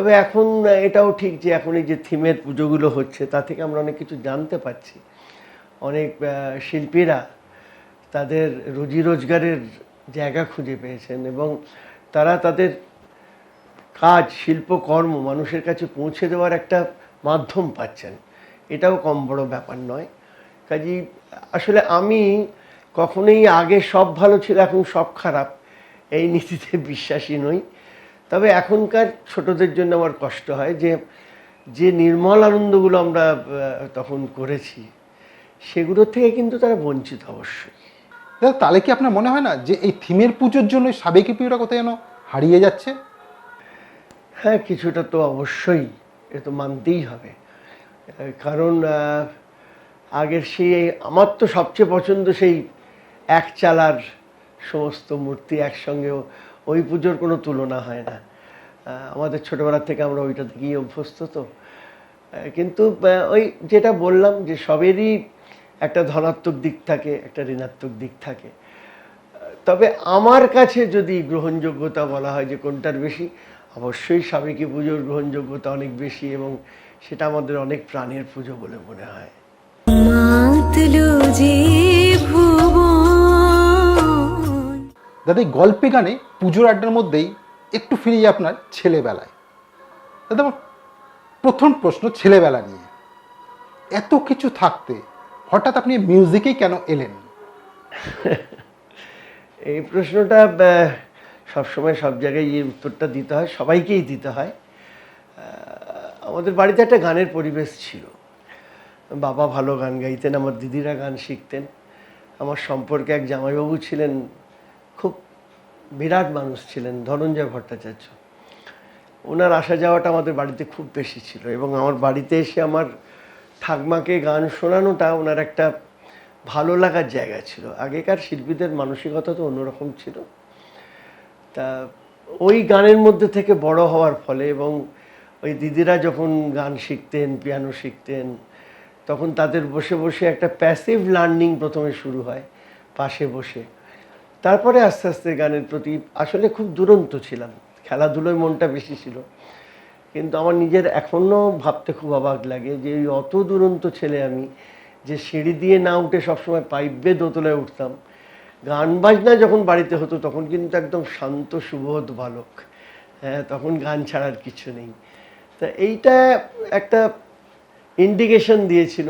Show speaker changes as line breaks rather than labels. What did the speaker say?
তবে এখন এটাও ঠিক যে এখন এই যে থিমের পুজোগুলো হচ্ছে, তা থেকে আমরা অনেক কিছু জানতে পারছি। অনেক শিল্পীরা তাদের রুজি রোজগারের জায়গা খুঁজে পেয়েছেন এবং তারা তাদের কাজ শিল্পকর্ম মানুষের কাছে পৌঁছে দেওয়ার একটা মাধ্যম পাচ্ছেন। এটাও কম বড় ব্যাপার নয়। কাজেই আসলে আমি কখনোই আগে সব ভালো ছিল, এখন সব খারাপ। এই নীতিতে বিশ্বাসী নই। তবে এখনকার ছোটদের জন্য আমার কষ্ট হয় যে যে নির্মল আনন্দগুলো আমরা তখন করেছি সেগুলোর থেকে কিন্তু তারা বঞ্চিত অবশ্যই।
দাদা তাহলে কি আপনার মনে হয় না যে এই থিমের পুজোর জন্য সাবেকি পিউরা কোথায় যেন হারিয়ে যাচ্ছে?
হ্যাঁ কিছুটা তো অবশ্যই এ তো মানতেই হবে। কারণ আগের সেই আমার তো সবচেয়ে পছন্দ সেই এক চালার সমস্ত মূর্তি একসঙ্গে ওই পুজোর কোনো তুলনা হয় না। আমাদের ছোটোবেলা থেকে আমরা ওইটা থেকেই অভ্যস্ত তো। কিন্তু ওই যেটা বললাম যে সবেরই একটা ধনাত্মক দিক থাকে একটা ঋণাত্মক দিক থাকে। তবে আমার কাছে যদি গ্রহণযোগ্যতা বলা হয় যে কোনটার বেশি অবশ্যই সাবেকি পুজোর গ্রহণযোগ্যতা অনেক বেশি এবং সেটা আমাদের অনেক প্রাণের পুজো বলে মনে হয়।
দাদা এই গল্পে গানে পুজোর আড্ডার মধ্যেই একটু ফিরে আপনার ছেলেবেলায়। দাদা আমার প্রথম প্রশ্ন ছেলেবেলা নিয়ে। এত কিছু থাকতে হঠাৎ আপনি মিউজিকেই কেন এলেন?
এই প্রশ্নটা সবসময় সব জায়গায় এই উত্তরটা দিতে হয়, সবাইকেই দিতে হয়। আমাদের বাড়িতে একটা গানের পরিবেশ ছিল। বাবা ভালো গান গাইতেন, আমার দিদিরা গান শিখতেন। আমার সম্পর্কে এক জামাইবাবু ছিলেন খুব বিরাট মানুষ ছিলেন, ধনঞ্জয় ভট্টাচার্য। ওনার আসা যাওয়াটা আমাদের বাড়িতে খুব বেশি ছিল এবং আমার বাড়িতে এসে আমার ঠাকমাকে গান শোনানোটা ওনার একটা ভালো লাগার জায়গা ছিল। আগেকার শিল্পীদের মানসিকতা তো অন্যরকম ছিল। তা ওই গানের মধ্যে থেকে বড় হওয়ার ফলে এবং ওই দিদিরা যখন গান শিখতেন, পিয়ানো শিখতেন, তখন তাদের বসে বসে একটা প্যাসিভ লার্নিং প্রথমে শুরু হয়, পাশে বসে। তারপরে আস্তে আস্তে গানের প্রতি আসলে খুব দুরন্ত ছিলাম। খেলাধুলোয় মনটা বেশি ছিল। কিন্তু আমার নিজের এখনও ভাবতে খুব অবাক লাগে যে ওই অত দুরন্ত ছেলে আমি যে সিঁড়ি দিয়ে না উঠে সবসময় পাইপ বেয়ে দোতলায় উঠতাম। গান বাজনা যখন বাড়িতে হতো তখন কিন্তু একদম শান্ত, সুবোধ বালক। হ্যাঁ তখন গান ছাড়ার কিছু নেই। তা এইটা একটা ইন্ডিকেশন দিয়েছিল